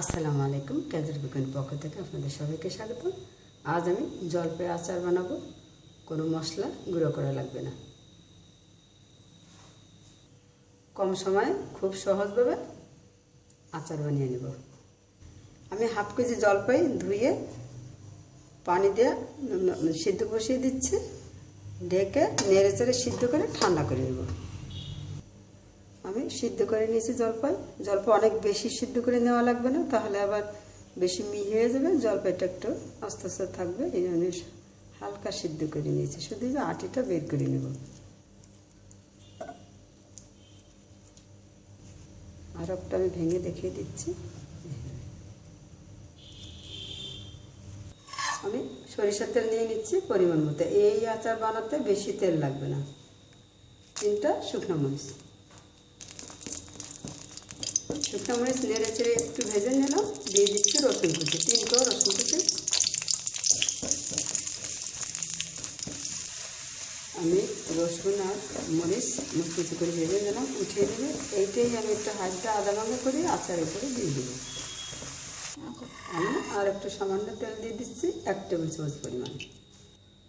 আসসালামু আলাইকুম ক্যাজের বিজ্ঞান পক্ষ থেকে আপনাদের সবাইকে স্বাগত আজ আমি জলপাই আচার বানাবো, কোনো মশলা গুঁড়ো করা লাগবে না। কম সময়ে খুব সহজভাবে আচার বানিয়ে নেব। আমি হাফ কেজি জলপাই ধুয়ে পানি দিয়ে সিদ্ধ বসিয়ে দিচ্ছি, ঢেকে নেড়ে চেড়ে সিদ্ধ করে ঠান্ডা করে নেব। আমি সিদ্ধ করে নিয়েছি জলপাই। জলপাই অনেক বেশি সিদ্ধ করে নেওয়া লাগবে না, তাহলে আবার বেশি মিহি হয়ে যাবে। জলপাইটা একটু আস্তে আস্তে থাকবে, এই জন্য হালকা সিদ্ধ করে নিয়েছি। শুধু যে আটিটা বের করে নেব। আর একটা আমি ভেঙে দেখিয়ে দিচ্ছি। আমি সরিষার তেল নিয়ে নিচ্ছি পরিমাণ মতো। এই আচার বানাতে বেশি তেল লাগবে না। তিনটা শুকনো মরিচ। শুকনো মরিচ নেড়ে চেড়ে একটু ভেজে নিলাম দিয়ে দিচ্ছি রসুন কুচি, তিনটো রসুন কুচি। আমি রসুন আর মরিচ মুচকুচি করে ভেজে নিলাম, উঠিয়ে দেবে এইটাই আমি একটু হাতটা আদা ভাঙা করে আচারের উপরে দিয়ে দেবো আমি আর একটু সামান্য তেল দিয়ে দিচ্ছি এক টেবিল চামচ পরিমাণ।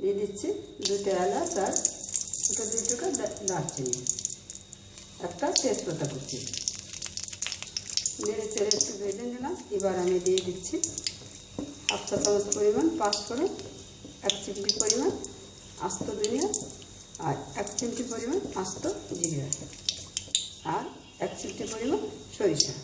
দিয়ে দিচ্ছি দুটো এলাচ আর ওটা দুই দারচিনি। একটা তেজপাতা কুচি। নেড়ে চেড়ে একটু ভেজে নিলাম এবার আমি দিয়ে দিচ্ছি হাফ চা চামচ পরিমাণ পাঁচফোড়ন, এক চিমটি পরিমাণ আস্ত ধনিয়া আর এক চিমটি পরিমাণ আস্ত জিরা আর এক চিমটি পরিমাণ সরিষা।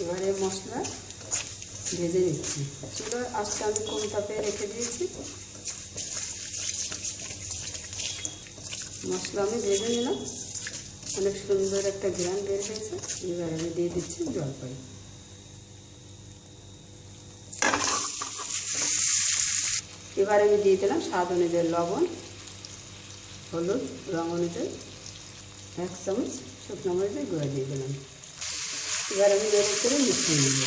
এবারে মশলা ভেজে নিচ্ছি। চুলোর আজকে আমি কম তাপে রেখে দিয়েছি? মশলা আমি ভেজে নিলাম। অনেক সুন্দর একটা ঘ্রাণ বের হয়েছে। এবার আমি দিয়ে দিচ্ছি জলপাই। এবার আমি দিয়ে দিলাম স্বাদ অনুযায়ী লবণ, হলুদ, রং অনুযায়ী এক চামচ শুকনো মরিচের গুঁড়া দিয়ে দিলাম। এবার আমি নেড়ে করে মিশিয়ে নেব।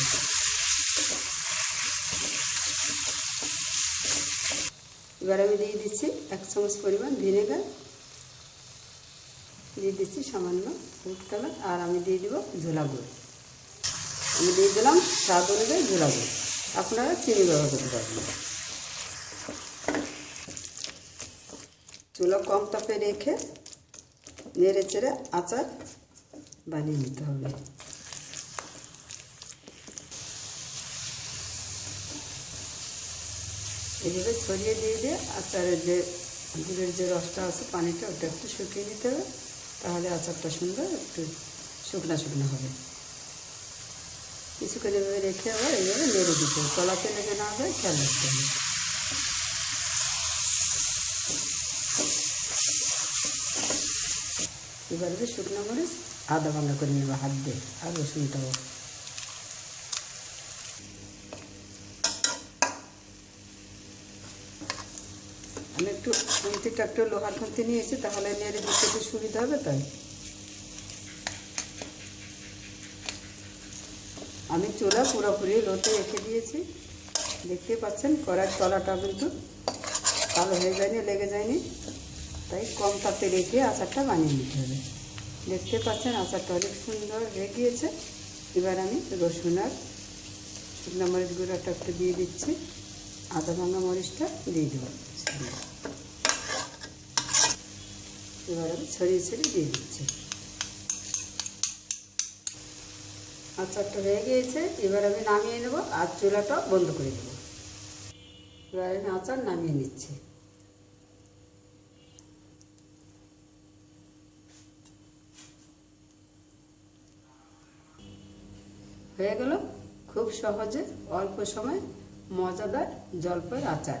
এবার আমি দিয়ে দিচ্ছি এক চামচ পরিমাণ ভিনেগার দিয়ে দিচ্ছি সামান্য ফুড কালার আর আমি দিয়ে দিব ঝোলা গুড়। আমি দিয়ে দিলাম স্বাদ অনুযায়ী ঝোলা গুড়। আপনারা চিনি ব্যবহার করতে পারবেন। চুলো কম তাপে রেখে নেড়ে চেড়ে আচার বানিয়ে নিতে হবে। এইভাবে ছড়িয়ে দিয়ে দিয়ে আচারের যে গুড়ের যে রসটা আছে পানিটা ওটা একটু শুকিয়ে নিতে হবে। তাহলে আচারটা সুন্দর একটু শুকনা শুকনো হবে। কিছুক্ষণ এভাবে রেখে আবার এইভাবে নেড়ে দিতে হবে। তলাতে লেগে না হবে খেয়াল রাখতে হবে এবার শুকনো মরিচ, আদা ভাঙা করে নেব হাত দিয়ে, আর রসুনটাও। আমি একটু খুন্তিটা একটু লোহার খুন্তি নিয়েছি তাহলে নেড়ে দিতে সুবিধা হবে তাই। আমি চুলা পুরোপুরি লোতে রেখে দিয়েছি। দেখতে পাচ্ছেন, কড়ার তলাটা কিন্তু কালো হয়ে যায়নি, লেগে যায়নি। তাই কম তাপে রেখে আচারটা বানিয়ে নিতে হবে। দেখতে পাচ্ছেন, আচারটা অনেক সুন্দর হয়ে গিয়েছে। এবার আমি রসুন আর শুকনো মরিচ গুঁড়োটা একটু দিয়ে দিচ্ছি। আদা ভাঙা মরিচটা দিয়ে দেবো। এবার আমি ছড়িয়ে ছড়িয়ে দিয়ে দিচ্ছি আচারটা হয়ে গিয়েছে এবার আমি নামিয়ে নেব আর চুলাটা বন্ধ করে দেবো এবার আমি আচার নামিয়ে নিচ্ছি হয়ে গেল খুব সহজে অল্প সময় মজাদার জলপাইয়ের আচার